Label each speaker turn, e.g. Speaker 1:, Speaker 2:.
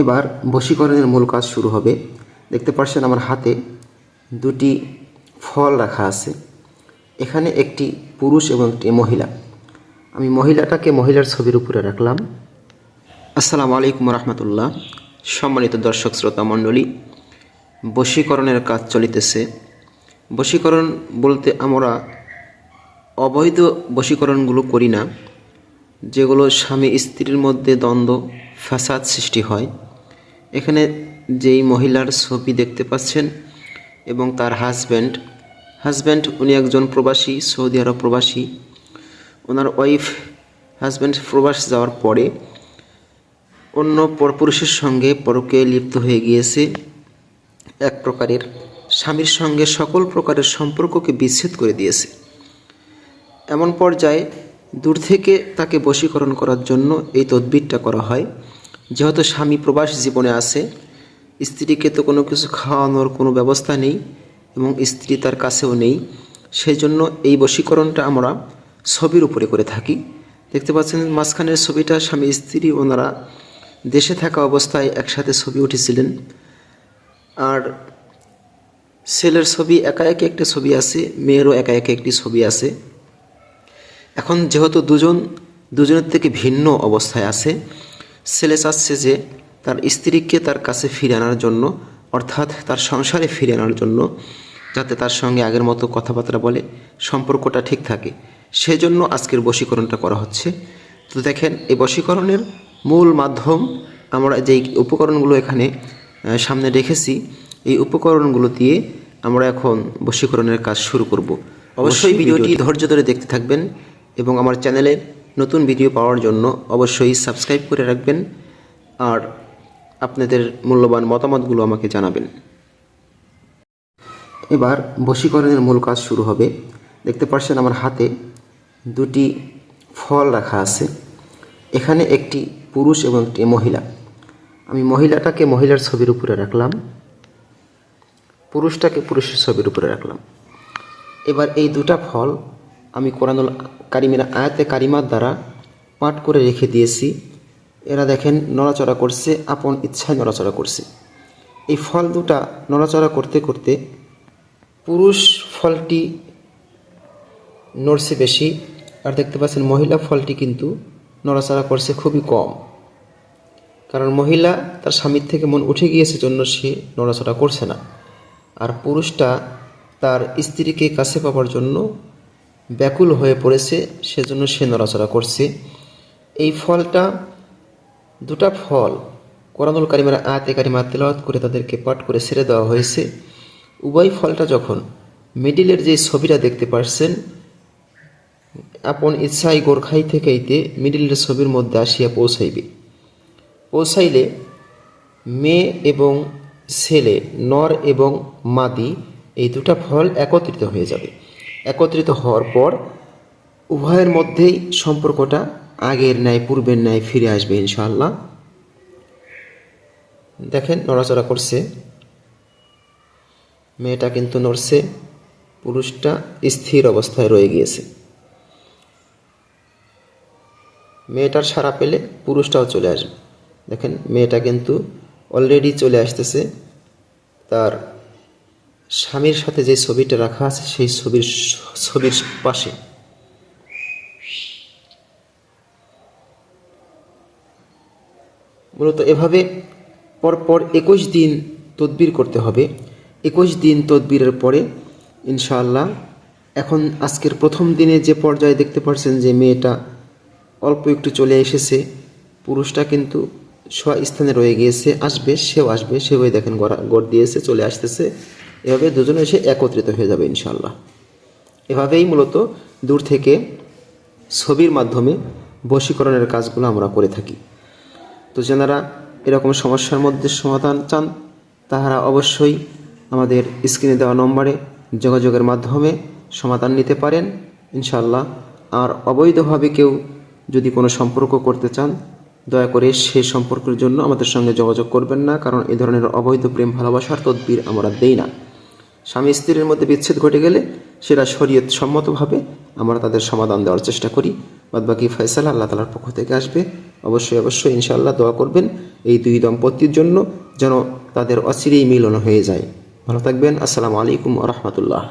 Speaker 1: এবার বশীকরণের মূল কাজ শুরু হবে। দেখতে পাচ্ছেন আমার হাতে দুটি ফল রাখা আছে। এখানে একটি পুরুষ এবং একটি মহিলা। আমি মহিলাটাকে মহিলার ছবির উপরে রাখলাম। আসসালামু আলাইকুম রহমতুল্লাহ। সম্মানিত দর্শক শ্রোতা মণ্ডলী, বশীকরণের কাজ চলিতেছে। বশীকরণ বলতে আমরা অবৈধ বশীকরণগুলো করি না, যেগুলো স্বামী স্ত্রীর মধ্যে দ্বন্দ্ব ফ্যাসাদ সৃষ্টি হয়। এখানে যেই মহিলার ছবি দেখতে পাচ্ছেন এবং তার হাজব্যান্ড হাজব্যান্ড উনি একজন প্রবাসী, সৌদি আরব প্রবাসী। ওনার ওয়াইফ হাজব্যান্ড প্রবাস যাওয়ার পরে অন্য পরপুরুষের সঙ্গে পরকে লিপ্ত হয়ে গিয়েছে। এক প্রকারের স্বামীর সঙ্গে সকল প্রকারের সম্পর্ককে বিচ্ছেদ করে দিয়েছে। এমন পর্যায়ে দূর থেকে তাকে বশীকরণ করার জন্য এই তদবিরটা করা হয়। যেহেতু স্বামী প্রবাস জীবনে আছে, স্ত্রীকে তো কোনো কিছু খাওয়ানোর কোনো ব্যবস্থা নেই এবং স্ত্রী তার কাছেও নেই সেই জন্য এই বশীকরণটা আমরা ছবির উপরে করে থাকি। দেখতে পাচ্ছেন মাঝখানের ছবিটা স্বামী, স্ত্রী ওনারা দেশে থাকা অবস্থায় একসাথে ছবি উঠেছিলেন। আর ছেলের ছবি একা একে একটা ছবি আছে, মেয়েরও একা একে একটি ছবি আছে। এখন যেহেতু দুজন, দুজনের থেকে ভিন্ন অবস্থায় আছে ছেলে চাচ্ছে যে তার স্ত্রীকে তার কাছে ফিরে আনার জন্য অর্থাৎ তার সংসারে ফিরে আনার জন্য যাতে তার সঙ্গে আগের মতো কথাবার্তা বলে সম্পর্কটা ঠিক থাকে। সেজন্য আজকের বশীকরণটা করা হচ্ছে। তো দেখেন এই বশীকরণের মূল মাধ্যম আমরা যেই উপকরণগুলো এখানে সামনে রেখেছি এই উপকরণগুলো দিয়ে আমরা এখন বশীকরণের কাজ শুরু করব। অবশ্যই ভিডিওটি ধৈর্য ধরে দেখতে থাকবেন এবং আমার চ্যানেলের নতুন ভিডিও পাওয়ার জন্য অবশ্যই সাবস্ক্রাইব করে রাখবেন আর আপনাদের মূল্যবান মতামতগুলো আমাকে জানাবেন। এবার বশীকরণের মূল কাজ শুরু হবে। দেখতে পাচ্ছেন আমার হাতে দুটি ফল রাখা আছে। এখানে একটি পুরুষ এবং একটি মহিলা। আমি মহিলাটাকে মহিলার ছবির উপরে রাখলাম। পুরুষটাকে পুরুষের ছবির উপরে রাখলাম। এবার এই দুটা ফল আমি কোরআনুল কারিমের আয়াতে কারিমার দ্বারা পাঠ করে রেখে দিয়েছি। এরা দেখেন নড়াচড়া করছে, আপন ইচ্ছায় নড়াচড়া করছে। এই ফল দুটা নড়াচড়া করতে করতে পুরুষ ফলটি নড়ছে বেশি, আর দেখতে পাচ্ছেন মহিলা ফলটি কিন্তু নড়াচড়া করছে খুবই কম। কারণ মহিলা তার স্বামীর থেকে মন উঠে গিয়েছে, জন্য সে নড়াচড়া করছে না। আর পুরুষটা তার স্ত্রীকে কাছে পাওয়ার জন্য ব্যাকুল হয়ে পড়েছে, সেজন্য সে নড়াচড়া করছে। এই ফলটা দুটা ফল, কোরআনুল কারিমার আয়াতে কারিমা তেলাওয়াত করে তাদেরকে পাঠ করে ছেড়ে দেওয়া হয়েছে। উভয় ফলটা যখন মিডিলের যে ছবিটা দেখতে পারছেন, আপন ইচ্ছাই গোর্খাই থেকেইতে মিডিলের ছবির মধ্যে আসিয়া পৌঁছাইবে। পৌঁছাইলে মেয়ে এবং ছেলে, নর এবং মাদি, এই দুটা ফল একত্রিত হয়ে যাবে। একত্রিত হওয়ার পর উভয়ের মধ্যেই সম্পর্কটা আগের ন্যায়, পূর্বের ন্যায় ফিরে আসবে ইনশাআল্লাহ। দেখেন নড়াচড়া করছে। মেয়েটা কিন্তু নড়ছে, পুরুষটা স্থির অবস্থায় রয়ে গিয়েছে। মেয়েটার সারা পেলে পুরুষটাও চলে আসবে। দেখেন মেয়েটা কিন্তু অলরেডি চলে আসতেছে, তার স্বামীর সাথে যে ছবিটা রাখা আছে, সেই ছবির ছবির পাশে। মূলত এভাবে পরপর একুশ দিন তদবির করতে হবে। একুশ দিন তদবিরের পরে, ইনশাআল্লাহ, এখন আজকের প্রথম দিনে যে পর্যায়ে দেখতে পাচ্ছেন যে মেয়েটা অল্প একটু চলে এসেছে, পুরুষটা কিন্তু স্থানে রয়ে গিয়েছে, আসবে, সেও আসবে সেও দেখেন গড়া গড় দিয়েছে, চলে আসতেছে। এভাবে দুজনে এসে একত্রিত হয়ে যাবে ইনশাল্লাহ এভাবেই মূলত দূর থেকে ছবির মাধ্যমে বশীকরণের কাজগুলো আমরা করে থাকি। তো যারা এরকম সমস্যার মধ্যে সমাধান চান, তাহারা অবশ্যই আমাদের স্ক্রিনে দেওয়া নম্বরে যোগাযোগের মাধ্যমে সমাধান নিতে পারেন। ইনশাল্লাহ আর অবৈধভাবে কেউ যদি কোনো সম্পর্ক করতে চান, দয়া করে সে সম্পর্কের জন্য আমাদের সঙ্গে যোগাযোগ করবেন না, কারণ এ ধরনের অবৈধ প্রেম, ভালোবাসার তদবির আমরা দেই না। স্বামী স্ত্রীর মধ্যে বিচ্ছেদ ঘটে গেলে সেটা শরীয়ত সম্মতভাবে আমরা তাদের সমাধান দেওয়ার চেষ্টা করি। বাদবাকি ফয়সালা আল্লাহ তালার পক্ষ থেকে আসবে। অবশ্যই অবশ্যই ইনশাআল্লাহ দোয়া করবেন এই দুই দম্পতির জন্য যেন তাদের অচিরেই মিলন হয়ে যায়। ভালো থাকবেন। আসসালামু আলাইকুম রহমতুল্লাহ।